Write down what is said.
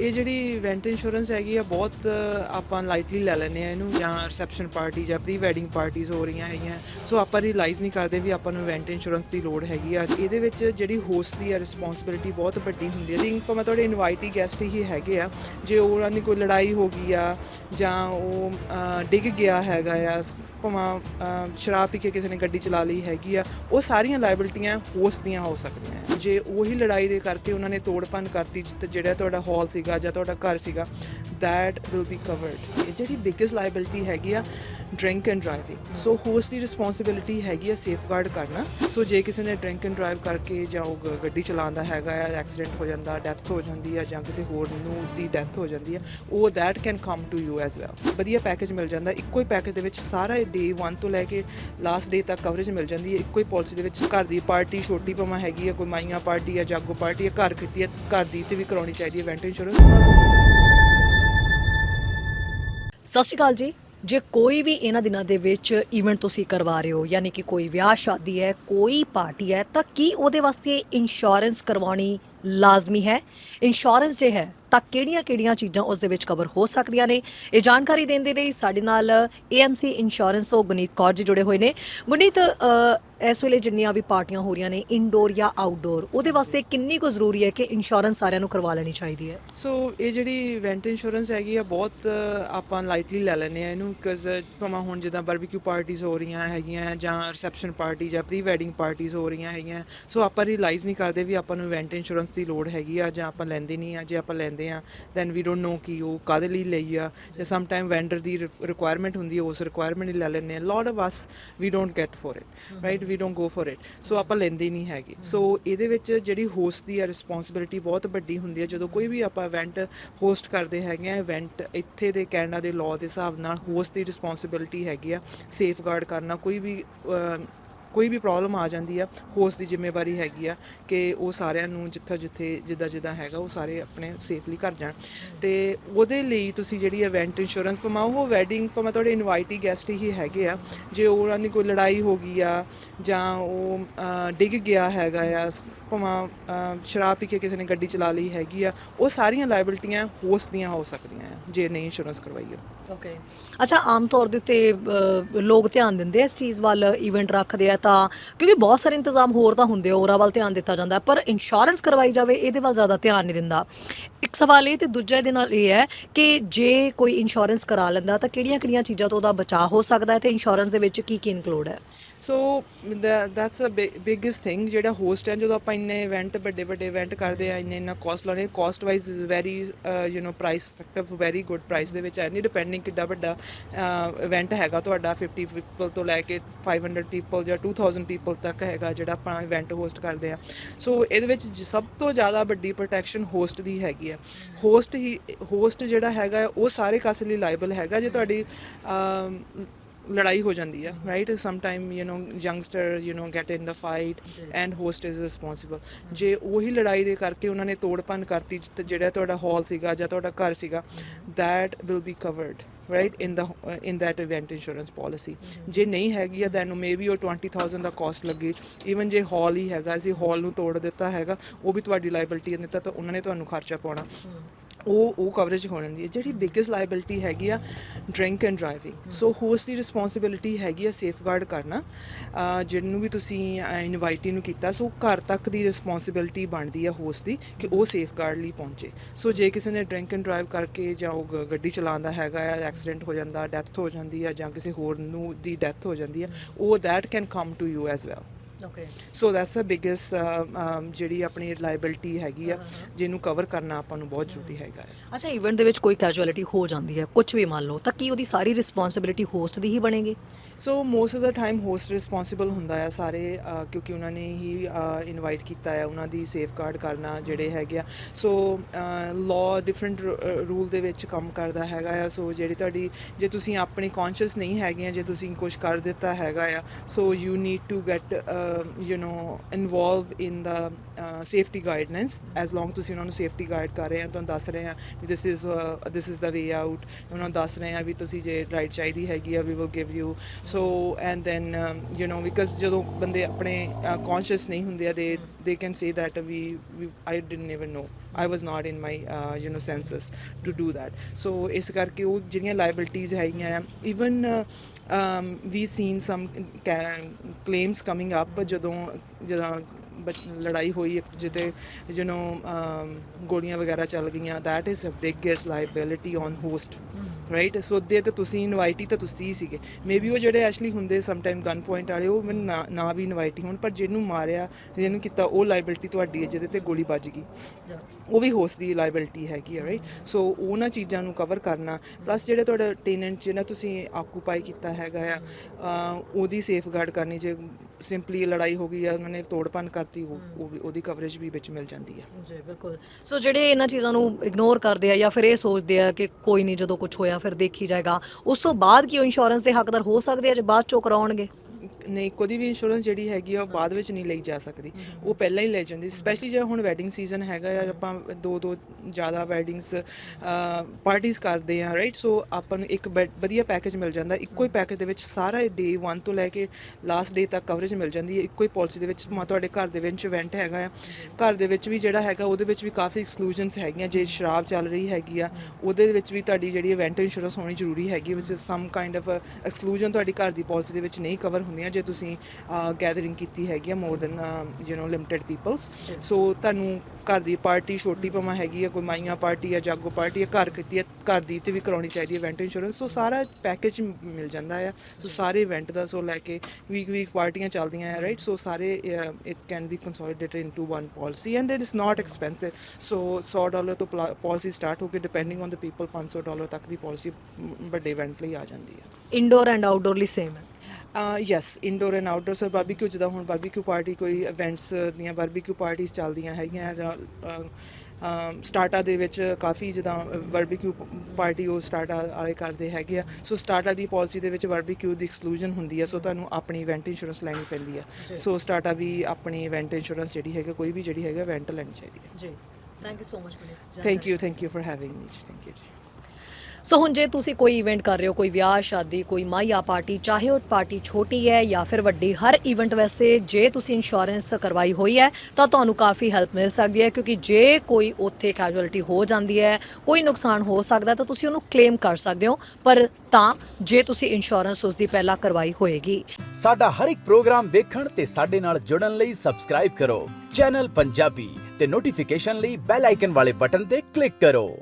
ਇਹ ਜਿਹੜੀ event insurance ਹੈਗੀ ਆ, ਬਹੁਤ ਆਪਾਂ ਲਾਈਟਲੀ ਲੈ ਲੈਂਦੇ ਆ ਇਹਨੂੰ, ਜਾਂ ਰਿਸੈਪਸ਼ਨ ਪਾਰਟੀ ਜਾਂ ਪ੍ਰੀ ਵੈਡਿੰਗ ਪਾਰਟੀਆਂ ਹੋ ਰਹੀਆਂ ਹੈਗੀਆਂ। ਸੋ ਆਪਾਂ ਰਿਅਲਾਈਜ਼ ਨਹੀਂ ਕਰਦੇ ਵੀ ਆਪਾਂ ਨੂੰ ਇਵੈਂਟ ਇੰਸ਼ੋਰੈਂਸ ਦੀ ਲੋੜ ਹੈਗੀ ਆ। ਇਹਦੇ ਵਿੱਚ ਜਿਹੜੀ ਹੋਸਟ ਦੀ ਆ ਰਿਸਪੌਂਸਿਬਿਲਟੀ ਬਹੁਤ ਵੱਡੀ ਹੁੰਦੀ ਹੈ ਥਿੰਕ ਭਾਵੇਂ ਤੁਹਾਡੇ ਇਨਵਾਈਟੀ ਗੈਸਟ ਹੀ ਹੈਗੇ ਆ। ਜੇ ਉਹਨਾਂ ਦੀ ਕੋਈ ਲੜਾਈ ਹੋ ਗਈ ਆ, ਜਾਂ ਉਹ ਡਿੱਗ ਗਿਆ ਹੈਗਾ ਆ, ਭਾਵੇਂ ਸ਼ਰਾਬ ਪੀ ਕੇ ਕਿਸੇ ਨੇ ਗੱਡੀ ਚਲਾ ਲਈ ਹੈਗੀ ਆ, ਉਹ ਸਾਰੀਆਂ ਲਾਇਬਿਲਟੀਆਂ ਹੋਸਟ ਦੀਆਂ ਹੋ ਸਕਦੀਆਂ ਜੇ ਉਹੀ ਲੜਾਈ ਦੇ ਕਰਕੇ ਉਹਨਾਂ ਨੇ ਤੋੜਪਨ ਕਰਤੀ ਜਿੱਥੇ ਜਿਹੜਾ ਤੁਹਾਡਾ ਹਾਲ ਸੀਗਾ ਜਾਂ ਤੁਹਾਡਾ ਘਰ ਸੀਗਾ। That will be covered. ਇਹ ਜਿਹੜੀ ਬਿਗੇਸਟ ਲਾਇਬਿਲਟੀ ਹੈਗੀ ਆ drink and driving so host the responsibility ਹੈਗੀ ਆ ਸੇਫਗਾਰਡ ਕਰਨਾ? ਸੋ ਜੇ ਕਿਸੇ ਨੇ ਡਰਿੰਕ ਐਂਡ ਡਰਾਈਵ ਕਰਕੇ ਜਾਂ ਉਹ ਗ- ਗੱਡੀ ਚਲਾਉਂਦਾ ਹੈਗਾ ਆ ਐਕਸੀਡੈਂਟ ਹੋ ਜਾਂਦਾ ਡੈਥ ਹੋ ਜਾਂਦੀ ਆ ਜਾਂ ਕਿਸੇ ਹੋਰ ਨੂੰ ਦੀ ਡੈਥ ਹੋ ਜਾਂਦੀ ਆ, ਉਹ that can come to you as well. ਵਧੀਆ ਪੈਕੇਜ ਮਿਲ ਜਾਂਦਾ, ਇੱਕੋ ਹੀ ਪੈਕੇਜ ਦੇ ਵਿੱਚ ਸਾਰਾ ਡੇ 1 ਤੋਂ ਲੈ ਕੇ ਲਾਸਟ ਡੇ ਤੱਕ ਕਵਰੇਜ ਮਿਲ ਜਾਂਦੀ ਹੈ ਇੱਕੋ ਹੀ ਪਾਲਿਸੀ ਦੇ ਵਿੱਚ ਘਰ ਦੀ ਪਾਰਟੀ ਛੋਟੀ ਭਾਵੇਂ ਹੈਗੀ ਆ, ਕੋਈ ਮਾਈਆਂ ਪਾਰਟੀ ਆ, ਜਾਗੋ ਪਾਰਟੀ ਆ, ਘਰ ਕੀਤੀ ਆ, ਘਰ ਦੀ ਤੇ ਵੀ ਕਰਾਉਣੀ ਚਾਹੀਦੀ ਹੈ ਇਵੈਂਟ ਇੰਸ਼ੋਰੈਂਸ ਸਤਿ ਸ਼੍ਰੀ ਅਕਾਲ ਜੀ। ਜੇ ਕੋਈ ਵੀ ਇਹਨਾਂ ਦਿਨਾਂ ਦੇ ਵਿੱਚ ਇਵੈਂਟ ਤੁਸੀਂ ਕਰਵਾ ਰਹੇ ਹੋ, ਯਾਨੀ ਕਿ ਕੋਈ ਵਿਆਹ ਸ਼ਾਦੀ ਹੈ, ਕੋਈ ਪਾਰਟੀ ਹੈ, ਤਾਂ ਕੀ ਉਹਦੇ ਵਾਸਤੇ ਇੰਸ਼ੋਰੈਂਸ ਕਰਵਾਉਣੀ ਲਾਜ਼ਮੀ ਹੈ। ਇੰਸ਼ੋਰੈਂਸ ਜੇ ਹੈ, ਤਾਂ ਕਿਹੜੀਆਂ-ਕਿਹੜੀਆਂ ਚੀਜ਼ਾਂ ਉਸ ਦੇ ਵਿੱਚ ਕਵਰ ਹੋ ਸਕਦੀਆਂ ਨੇ? ਇਹ ਜਾਣਕਾਰੀ ਦੇਣ ਦੇ ਲਈ ਸਾਡੇ ਨਾਲ AMC ਇੰਸ਼ੋਰੈਂਸ ਤੋਂ ਗੁਨੀਤ ਕੌਰ ਜੀ ਜੁੜੇ ਹੋਏ ਨੇ। ਗੁਨੀਤ ਇਸ ਵੇਲੇ ਜਿੰਨੀਆਂ ਵੀ ਪਾਰਟੀਆਂ ਹੋ ਰਹੀਆਂ ਨੇ ਇਨਡੋਰ ਜਾਂ ਆਊਟਡੋਰ ਉਹਦੇ ਵਾਸਤੇ ਕਿੰਨੀ ਕੁ ਜ਼ਰੂਰੀ ਹੈ ਕਿ ਇੰਸ਼ੋਰੈਂਸ ਸਾਰਿਆਂ ਨੂੰ ਕਰਵਾ ਲੈਣੀ ਚਾਹੀਦੀ ਹੈ? ਸੋ ਇਹ ਜਿਹੜੀ ਇਵੈਂਟ ਇੰਸ਼ੋਰੈਂਸ ਹੈਗੀ ਆ, ਬਹੁਤ ਆਪਾਂ ਲਾਈਟਲੀ ਲੈ ਲੈਂਦੇ ਆ ਇਹਨੂੰ ਬਿਕਾਜ਼ ਭਾਵੇਂ ਹੁਣ ਜਿੱਦਾਂ ਬਾਰਬੀਕਿਊ ਪਾਰਟੀਆਂ ਹੋ ਰਹੀਆਂ ਹੈਗੀਆਂ, ਜਾਂ ਰਿਸੈਪਸ਼ਨ ਪਾਰਟੀ ਜਾਂ ਪ੍ਰੀ ਵੈਡਿੰਗ ਪਾਰਟੀਆਂ ਹੋ ਰਹੀਆਂ ਹੈਗੀਆਂ ਸੋ ਆਪਾਂ ਰਿਅਲਾਈਜ਼ ਨਹੀਂ ਕਰਦੇ ਵੀ ਆਪਾਂ ਨੂੰ ਇਵੈਂਟ ਇੰਸ਼ੋਰੈਂਸ ਦੀ ਲੋੜ ਹੈਗੀ ਆ ਜਾਂ ਆਪਾਂ ਲੈਂਦੇ ਨਹੀਂ ਆ, ਜੇ ਆਪਾਂ ਲੈਂਦੇ ਆ ਦੈਨ ਵੀ ਡੋਨਟ ਨੋ ਕਿ ਉਹ ਕਾਦੇ ਲਈ ਲਈ ਆ ਜਾਂ ਸਮ ਟਾਈਮ ਵੈਂਡਰ ਦੀ ਰਿਕੁਆਇਰਮੈਂਟ ਹੁੰਦੀ ਹੈ ਉਸ ਰਿਕੁਆਇਰਮੈਂਟ ਹੀ ਲੈ ਲੈਂਦੇ ਆ। Lot of us we don't get for it right we don't go for it so ਆਪਾਂ ਲੈਂਦੇ ਨਹੀਂ ਹੈਗੇ। ਸੋ ਇਹਦੇ ਵਿੱਚ ਜਿਹੜੀ ਹੋਸਟ ਦੀ ਆ ਰਿਸਪੌਂਸਿਬਿਲਟੀ ਬਹੁਤ ਵੱਡੀ ਹੁੰਦੀ ਹੈ ਜਦੋਂ ਕੋਈ ਵੀ ਆਪਾਂ ਇਵੈਂਟ ਹੋਸਟ ਕਰਦੇ ਹੈਗੇ ਆ ਇਵੈਂਟ ਇੱਥੇ ਦੇ ਕੈਨੇਡਾ ਦੇ ਲਾਅ ਦੇ ਹਿਸਾਬ ਨਾਲ ਹੋਸਟ ਦੀ ਰਿਸਪੌਂਸਿਬਿਲਟੀ ਹੈਗੀ ਆ। ਸੇਫਗਾਰਡ ਕਰਨਾ, ਕੋਈ ਵੀ ਕੋਈ ਵੀ ਪ੍ਰੋਬਲਮ ਆ ਜਾਂਦੀ ਆ ਹੋਸਟ ਦੀ ਜ਼ਿੰਮੇਵਾਰੀ ਹੈਗੀ ਆ ਕਿ ਉਹ ਸਾਰਿਆਂ ਨੂੰ ਜਿੱਥੇ ਜਿੱਥੇ, ਜਿੱਦਾਂ ਜਿੱਦਾਂ ਹੈਗਾ, ਉਹ ਸਾਰੇ ਆਪਣੇ ਸੇਫਲੀ ਕਰ ਜਾਣ। ਤੇ ਉਹਦੇ ਲਈ ਤੁਸੀਂ ਜਿਹੜੀ ਇਵੈਂਟ ਇੰਸ਼ੋਰੈਂਸ ਭਾਵੇਂ ਉਹ ਵੈਡਿੰਗ ਭਾਵੇਂ ਤੁਹਾਡੇ ਇਨਵਾਈਟੀ ਗੈਸਟ ਹੀ ਹੈਗੇ ਆ, ਜੇ ਉਹਨਾਂ ਦੀ ਕੋਈ ਲੜਾਈ ਹੋ ਗਈ ਆ ਜਾਂ ਉਹ ਡਿੱਗ ਗਿਆ ਹੈਗਾ ਆ ਭਾਵੇਂ ਸ਼ਰਾਬ ਪੀ ਕੇ ਕਿਸੇ ਨੇ ਗੱਡੀ ਚਲਾ ਲਈ ਹੈਗੀ ਆ ਉਹ ਸਾਰੀਆਂ ਲਾਇਬਿਲਟੀਆਂ ਹੋਸਟ ਦੀਆਂ ਹੋ ਸਕਦੀਆਂ ਆ ਜੇ ਨਹੀਂ ਇੰਸ਼ੋਰੈਂਸ ਕਰਵਾਈ ਓਕੇ ਅੱਛਾ ਆਮ ਤੌਰ ਦੇ ਉੱਤੇ ਅ, ਲੋਕ ਧਿਆਨ ਦਿੰਦੇ ਆ ਇਸ ਚੀਜ਼ ਵੱਲ ਇਵੈਂਟ ਰੱਖਦੇ ਆ ਤਾਂ ਕਿਉਂਕਿ ਬਹੁਤ ਸਾਰੇ ਇੰਤਜ਼ਾਮ ਹੋਰ ਤਾਂ ਹੁੰਦੇ ਆ ਉਹਨਾਂ ਵੱਲ ਧਿਆਨ ਦਿੱਤਾ ਜਾਂਦਾ ਹੈ, ਪਰ ਇੰਸ਼ੋਰੈਂਸ ਕਰਵਾਈ ਜਾਵੇ ਇਹਦੇ ਵੱਲ ਜ਼ਿਆਦਾ ਧਿਆਨ ਨਹੀਂ ਦਿੰਦਾ। ਇੱਕ ਸਵਾਲ ਇਹ ਤੇ ਦੂਜਾ ਇਹਦੇ ਨਾਲ ਇਹ ਹੈ ਕਿ ਜੇ ਕੋਈ ਇੰਸ਼ੋਰੈਂਸ ਕਰਾ ਲੈਂਦਾ ਤਾਂ ਕਿਹੜੀਆਂ-ਕਿਹੜੀਆਂ ਚੀਜ਼ਾਂ ਤੋਂ ਉਹਦਾ ਬਚਾਅ ਹੋ ਸਕਦਾ ਹੈ ਤੇ ਇੰਸ਼ੋਰੈਂਸ ਦੇ ਵਿੱਚ ਕੀ ਕੀ ਇਨਕਲੂਡ ਹੈ? So that's a biggest thing ਜਿਹੜਾ ਹੋਸਟ ਹੈ ਜਦੋਂ ਆਪਾਂ ਇੰਨੇ ਇਵੈਂਟ ਵੱਡੇ ਵੱਡੇ ਇਵੈਂਟ ਕਰਦੇ ਆ ਇੰਨੇ ਇੰਨਾ ਕਾਸਟ ਲਾਉਣੇ cost wise is very you know price effective very good price ਦੇ ਵਿੱਚ ਆਉਂਦੀ ਡਿਪੈਂਡਿੰਗ ਕਿੱਡਾ ਵੱਡਾ ਇਵੈਂਟ ਹੈਗਾ ਤੁਹਾਡਾ 50 ਪੀਪਲ ਤੋਂ ਲੈ ਕੇ 500 ਪੀਪਲ ਜਾਂ 2000 ਪੀਪਲ ਤੱਕ ਹੈਗਾ ਜਿਹੜਾ ਆਪਾਂ ਇਵੈਂਟ ਹੋਸਟ ਕਰਦੇ ਆ ਸੋ ਇਹਦੇ ਵਿੱਚ ਸਭ ਤੋਂ ਜ਼ਿਆਦਾ ਵੱਡੀ ਪ੍ਰੋਟੈਕਸ਼ਨ ਹੋਸਟ ਦੀ ਹੈਗੀ ਆ ਹੋਸਟ ਹੀ ਹੋਸਟ ਜਿਹੜਾ ਹੈਗਾ ਉਹ ਸਾਰੇ ਕਾਸੇ ਲਈ ਲਾਇਬਲ ਹੈਗਾ ਜੇ ਤੁਹਾਡੀ ਲੜਾਈ ਹੋ ਜਾਂਦੀ ਹੈ right some time you know youngster you know get in the fight and host is responsible ਜੇ ਉਹੀ ਲੜਾਈ ਦੇ ਕਰਕੇ ਉਹਨਾਂ ਨੇ ਤੋੜਪਨ ਕਰਤੀ ਜਿੱਥੇ ਜਿਹੜਾ ਤੁਹਾਡਾ ਹਾਲ ਸੀਗਾ ਜਾਂ ਤੁਹਾਡਾ ਘਰ ਸੀਗਾ that will be covered right in the in that event insurance policy ਜੇ ਨਹੀਂ ਹੈਗੀ ਆ then ਮੇਬੀ ਉਹ 20000 ਦਾ ਕਾਸਟ ਲੱਗੇ ਇਵਨ ਜੇ ਹਾਲ ਹੀ ਹੈਗਾ ਸੀ ਹਾਲ ਨੂੰ ਤੋੜ ਦਿੱਤਾ ਹੈਗਾ ਉਹ ਵੀ ਤੁਹਾਡੀ ਲਾਇਬਿਲਟੀ ਦਿੱਤਾ ਤਾਂ ਉਹਨਾਂ ਨੇ ਤੁਹਾਨੂੰ ਖਰਚਾ ਪਾਉਣਾ ਉਹ ਉਹ ਕਵਰੇਜ ਹੋ ਜਾਂਦੀ ਹੈ। ਜਿਹੜੀ ਬਿਗੇਸਟ ਲਾਇਬਿਲਟੀ ਹੈਗੀ ਆ drink and driving so host the responsibility ਹੈਗੀ ਆ ਸੇਫਗਾਰਡ ਕਰਨਾ। ਜਿਹਨੂੰ ਵੀ ਤੁਸੀਂ ਇਨਵਾਈਟੀ ਨੂੰ ਕੀਤਾ ਸੋ ਘਰ ਤੱਕ ਦੀ ਰਿਸਪੌਂਸਿਬਿਲਟੀ ਬਣਦੀ ਆ ਹੋਸਟ ਦੀ ਕਿ ਉਹ ਸੇਫਗਾਰਡ ਲਈ ਪਹੁੰਚੇ। ਸੋ ਜੇ ਕਿਸੇ ਨੇ ਡਰਿੰਕ ਐਂਡ ਡਰਾਈਵ ਕਰਕੇ ਜਾਂ ਉਹ ਗੱਡੀ ਚਲਾਉਂਦਾ ਹੈਗਾ ਆ ਐਕਸੀਡੈਂਟ ਹੋ ਜਾਂਦਾ ਡੈਥ ਹੋ ਜਾਂਦੀ ਆ ਜਾਂ ਕਿਸੇ ਹੋਰ ਨੂੰ ਦੀ ਡੈਥ ਹੋ ਜਾਂਦੀ ਆ ਉਹ that can come to you as well okay so that's a biggest ਜਿਹੜੀ ਆਪਣੀ ਲਾਇਬਿਲਟੀ ਹੈਗੀ ਆ ਜਿਹਨੂੰ ਕਵਰ ਕਰਨਾ ਆਪਾਂ ਨੂੰ ਬਹੁਤ ਜ਼ਰੂਰੀ ਹੈਗਾ ਹੈ। ਅੱਛਾ ਇਵੈਂਟ ਦੇ ਵਿੱਚ ਕੋਈ ਕੈਜੁਅਲਿਟੀ ਹੋ ਜਾਂਦੀ ਹੈ ਕੁਝ ਵੀ ਮੰਨ ਲਓ ਤਾਂ ਕੀ ਉਹਦੀ ਸਾਰੀ ਰਿਸਪੌਂਸਿਬਿਲਿਟੀ ਹੋਸਟ ਦੀ ਹੀ ਬਣੇਗੀ? So most of the time host responsible ਹੁੰਦਾ ਆ ਸਾਰੇ ਕਿਉਂਕਿ ਉਹਨਾਂ ਨੇ ਹੀ ਇਨਵਾਈਟ ਕੀਤਾ ਹੈ ਉਹਨਾਂ ਦੀ ਸੇਫਗਾਰਡ ਕਰਨਾ ਜਿਹੜੇ ਹੈਗੇ ਆ। ਸੋ ਲਾਅ ਡਿਫਰੈਂਟ ਰੂਲ ਦੇ ਵਿੱਚ ਕੰਮ ਕਰਦਾ ਹੈਗਾ ਆ। ਸੋ ਜਿਹੜੀ ਤੁਹਾਡੀ ਜੇ ਤੁਸੀਂ ਆਪਣੀ ਕੌਨਸ਼ੀਅਸ ਨਹੀਂ ਹੈਗੇ ਆ ਜੇ ਤੁਸੀਂ ਕੁਝ ਕਰ ਦਿੱਤਾ ਹੈਗਾ ਆ so you need to get You know involve in the safety guidance as long ਤੁਸੀਂ ਉਹਨਾਂ ਨੂੰ ਸੇਫਟੀ ਗਾਈਡ ਕਰ ਰਹੇ ਆ ਤੁਹਾਨੂੰ ਦੱਸ ਰਹੇ ਆ ਵੀ this is this is the way out ਉਹਨਾਂ ਨੂੰ ਦੱਸ ਰਹੇ ਆ ਵੀ ਤੁਸੀਂ ਜੇ ਰਾਈਡ ਚਾਹੀਦੀ ਹੈਗੀ ਆ we will give you so and then you know because ਜਦੋਂ ਬੰਦੇ ਆਪਣੇ ਕੌਨਸ਼ੀਅਸ ਨਹੀਂ ਹੁੰਦੇ ਆ they they can say that we I didn't even know I was not in my uh, you know senses to do that. So ਇਸ ਕਰਕੇ ਉਹ ਜਿਹੜੀਆਂ liabilities ਹੈਗੀਆਂ ਆ even uh, um, we seen some ca- claims coming up ਜਦੋਂ ਜਦੋਂ ਬੱਚ- ਲੜਾਈ ਹੋਈ ਇੱਕ ਜਿਹਦੇ you know um, ਗੋਲੀਆਂ ਵਗੈਰਾ ਚੱਲ ਗਈਆਂ। That is a biggest liability on host right so ਦੇ ਤਾਂ ਤੁਸੀਂ ਇਨਵਾਈਟੀ ਤਾਂ ਤੁਸੀਂ ਹੀ ਸੀਗੇ। ਮੇਬੀ ਉਹ ਜਿਹੜੇ ਐਕਚੁਅਲੀ ਹੁੰਦੇ ਸਮ ਟਾਈਮ ਗਨ ਪੁਆਇੰਟ ਵਾਲੇ ਉਹ ਮੈਨੂੰ ਨਾ- ਨਾ ਵੀ ਇਨਵਾਈਟੀ ਹੋਣ ਪਰ ਜਿਹਨੂੰ ਮਾਰਿਆ ਜਿਹਨੂੰ ਕੀਤਾ ਉਹ ਲਾਇਬਿਲਟੀ ਤੁਹਾਡੀ ਹੈ ਜਿਹਦੇ ਤੇ ਗੋਲੀ ਵੱਜ ਗਈ। ਉਹ ਵੀ ਹੋਸ ਦੀ ਲਾਇਬਿਲਟੀ ਹੈਗੀ ਹੈ ਰਾਈਟ ਸੋ ਉਹਨਾਂ ਚੀਜ਼ਾਂ ਨੂੰ ਕਵਰ ਕਰਨਾ ਪਲੱਸ ਜਿਹੜੇ ਤੁਹਾਡਾ ਟੈਨੈਂਟ ਜਿਹੜਾ ਤੁਸੀਂ ਆਕੂਪਾਈ ਕੀਤਾ ਹੈਗਾ ਆ ਅਹ ਉਹਦੀ ਸੇਫਗਾਰਡ ਕਰਨੀ ਜੇ ਸਿੰਪਲੀ ਲੜਾਈ ਹੋ ਗਈ ਆ ਉਹਨਾਂ ਨੇ ਤੋੜਪਨ ਕਰਤੀ ਉਹ ਉਹਦੀ ਕਵਰੇਜ ਵੀ ਵਿੱਚ ਮਿਲ ਜਾਂਦੀ ਹੈ। ਜੀ ਬਿਲਕੁਲ। ਸੋ ਜਿਹੜੇ ਇਹਨਾਂ ਚੀਜ਼ਾਂ ਨੂੰ ਇਗਨੋਰ ਕਰਦੇ ਆ ਜਾਂ ਫਿਰ ਇਹ ਸੋਚਦੇ ਆ ਕਿ ਕੋਈ ਨਹੀਂ ਜਦੋਂ ਕੁਝ ਹੋਇਆ ਫਿਰ ਦੇਖੀ ਜਾਏਗਾ। ਉਸ ਤੋਂ ਬਾਅਦ ਕੀ ਉਹ ਇੰਸ਼ੋਰੈਂਸ ਦੇ ਹੱਕਦਾਰ ਹੋ ਸਕਦੇ ਆ? ਜੇ ਬਾਅਦ ਚੋਂ ਕਰਾਉਣਗੇ? ਨਹੀਂ ਕਦੀ ਵੀ ਇੰਸ਼ੋਰੈਂਸ ਜਿਹੜੀ ਹੈਗੀ ਆ ਉਹ ਬਾਅਦ ਵਿੱਚ ਨਹੀਂ ਲਈ ਜਾ ਸਕਦੀ। ਉਹ ਪਹਿਲਾਂ ਹੀ ਲੈ ਜਾਂਦੀ ਸਪੈਸ਼ਲੀ ਜਿਹੜਾ ਹੁਣ ਵੈਡਿੰਗ ਸੀਜ਼ਨ ਹੈਗਾ ਆ ਆਪਾਂ ਦੋ ਦੋ ਜ਼ਿਆਦਾ ਵੈਡਿੰਗਸ ਪਾਰਟੀਆਂ ਕਰਦੇ ਆ ਰਾਈਟ ਸੋ ਆਪਾਂ ਨੂੰ ਇੱਕ ਵਧੀਆ ਪੈਕੇਜ ਮਿਲ ਜਾਂਦਾ। ਇੱਕੋ ਹੀ ਪੈਕੇਜ ਦੇ ਵਿੱਚ ਸਾਰਾ ਡੇ 1 ਤੋਂ ਲੈ ਕੇ ਲਾਸਟ ਡੇ ਤੱਕ ਕਵਰੇਜ ਮਿਲ ਜਾਂਦੀ ਹੈ। ਇੱਕੋ ਹੀ ਪਾਲਿਸੀ ਦੇ ਵਿੱਚ ਤੁਹਾਡੇ ਘਰ ਦੇ ਵਿੱਚ ਇਵੈਂਟ ਹੈਗਾ ਆ। ਘਰ ਦੇ ਵਿੱਚ ਵੀ ਜਿਹੜਾ ਹੈਗਾ ਉਹਦੇ ਵਿੱਚ ਵੀ ਕਾਫੀ ਐਕਸਕਲੂਜਨਸ ਹੈਗੀਆਂ ਜੇ ਸ਼ਰਾਬ ਚੱਲ ਰਹੀ ਹੈਗੀ ਆ ਉਹਦੇ ਵਿੱਚ ਵੀ ਤੁਹਾਡੀ ਜਿਹੜੀ ਇਵੈਂਟ ਇੰਸ਼ੋਰੈਂਸ ਹੋਣੀ ਜ਼ਰੂਰੀ ਹੈਗੀ ਵਿਚ ਸਮ ਕਾਈਂਡ ਆਫ ਐਕਸਕਲੂਜਨ ਤੁਹਾਡੀ ਘਰ ਦੀ ਪਾਲਿਸੀ ਦੇ ਵਿੱਚ ਨਹੀਂ ਕਵਰ ਹੁੰਦੀਆਂ ਜੇ ਤੁਸੀਂ ਗੈਦਰਿੰਗ ਕੀਤੀ ਹੈਗੀ ਆ more than you know limited peoples so ਤੁਹਾਨੂੰ ਘਰ ਦੀ ਪਾਰਟੀ ਛੋਟੀ ਭਾਵੇਂ ਹੈਗੀ ਆ ਕੋਈ ਮਾਈਆਂ ਪਾਰਟੀ ਆ ਜਾਗੋ ਪਾਰਟੀ ਆ ਘਰ ਕੀਤੀ ਆ ਘਰ ਦੀ ਤੇ ਵੀ ਕਰਾਉਣੀ ਚਾਹੀਦੀ ਹੈ ਇਵੈਂਟ ਇੰਸ਼ੋਰੈਂਸ ਸੋ ਸਾਰਾ ਪੈਕੇਜ ਮਿਲ ਜਾਂਦਾ ਆ। ਸੋ ਸਾਰੇ ਇਵੈਂਟ ਦਾ ਸੋ ਲੈ ਕੇ ਵੀਕ ਵੀਕ ਪਾਰਟੀਆਂ ਚੱਲਦੀਆਂ ਆ ਰਾਈਟ ਸੋ ਸਾਰੇ it can be consolidated into one policy and it is not expensive so 100 dollar ਤੋਂ ਪਾਲਿਸੀ ਸਟਾਰਟ ਹੋ ਕੇ depending on the people 500 dollar ਤੱਕ ਦੀ ਪਾਲਿਸੀ ਵੱਡੇ ਇਵੈਂਟ ਲਈ ਆ ਜਾਂਦੀ ਹੈ ਇਨਡੋਰ ਐਂਡ ਆਊਟਡੋਰ ਲਈ ਸੇਮ ਹੈ। Yes indoor and outdoor sir barbecue ਜਿੱਦਾਂ ਹੁਣ ਬਾਰਬੀਕਿਊ ਪਾਰਟੀ ਕੋਈ ਇਵੈਂਟਸ ਦੀਆਂ ਬਾਰਬੀਕਿਊ ਪਾਰਟੀਆਂ ਚੱਲਦੀਆਂ ਹੈਗੀਆਂ ਜਾਂ ਸਟਾਰਟਾ ਦੇ ਵਿੱਚ ਕਾਫੀ ਜਿੱਦਾਂ ਬਾਰਬੀਕਿਊ ਪਾਰਟੀ ਉਹ ਸਟਾਰਟਾ ਵਾਲੇ ਕਰਦੇ ਹੈਗੇ ਆ। ਸੋ ਸਟਾਰਟਾ ਦੀ ਪਾਲਿਸੀ ਦੇ ਵਿੱਚ ਬਾਰਬੀਕਿਊ ਦੀ ਐਕਸਕਲੂਜਨ ਹੁੰਦੀ ਹੈ ਸੋ ਤੁਹਾਨੂੰ ਆਪਣੀ ਇਵੈਂਟ ਇੰਸ਼ੋਰੈਂਸ ਲੈਣੀ ਪੈਂਦੀ ਹੈ ਸੋ ਸਟਾਰਟਾ ਵੀ ਆਪਣੀ ਇਵੈਂਟ ਇੰਸ਼ੋਰੈਂਸ ਜਿਹੜੀ ਹੈਗਾ ਕੋਈ ਵੀ ਜਿਹੜੀ ਹੈਗਾ ਇਵੈਂਟ ਲੈਣੀ ਚਾਹੀਦੀ ਹੈ ਜੀ। ਥੈਂਕ ਯੂ ਸੋ ਮਚ ਬਣੇ thank you thank you for having me thank you ਜੀ। ਸੋ ਹੁਣ ਜੇ ਤੁਸੀਂ ਕੋਈ ਇਵੈਂਟ ਕਰ ਰਹੇ ਹੋ, ਕੋਈ ਵਿਆਹ, ਸ਼ਾਦੀ, ਕੋਈ ਮਾਇਆ ਪਾਰਟੀ, ਚਾਹੇ ਉਹ ਪਾਰਟੀ ਛੋਟੀ ਹੈ ਜਾਂ ਫਿਰ ਵੱਡੀ, ਹਰ ਇਵੈਂਟ ਵਾਸਤੇ ਜੇ ਤੁਸੀਂ ਇੰਸ਼ੋਰੈਂਸ ਕਰਵਾਈ ਹੋਈ ਹੈ, ਤਾਂ ਤੁਹਾਨੂੰ ਕਾਫੀ ਹੈਲਪ ਮਿਲ ਸਕਦੀ ਹੈ, ਕਿਉਂਕਿ ਜੇ ਕੋਈ ਉੱਥੇ ਕੈਜੁਅਲਟੀ ਹੋ ਜਾਂਦੀ ਹੈ, ਕੋਈ ਨੁਕਸਾਨ ਹੋ ਸਕਦਾ ਤਾਂ ਤੁਸੀਂ ਉਹਨੂੰ ਕਲੇਮ ਕਰ ਸਕਦੇ ਹੋ, ਪਰ ਤਾਂ ਜੇ ਤੁਸੀਂ ਇੰਸ਼ੋਰੈਂਸ ਉਸ ਦੀ ਪਹਿਲਾਂ ਕਰਵਾਈ ਹੋਏਗੀ। ਸਾਡਾ ਹਰ ਇੱਕ ਪ੍ਰੋਗਰਾਮ ਵੇਖਣ ਤੇ ਸਾਡੇ ਨਾਲ ਜੁੜਨ ਲਈ ਸਬਸਕ੍ਰਾਈਬ ਕਰੋ। ਚੈਨਲ ਪੰਜਾਬੀ ਤੇ ਨੋਟੀਫਿਕੇਸ਼ਨ ਲਈ ਬੈਲ ਆਈਕਨ ਵਾਲੇ ਬਟਨ ਤੇ ਕਲਿੱਕ ਕਰੋ।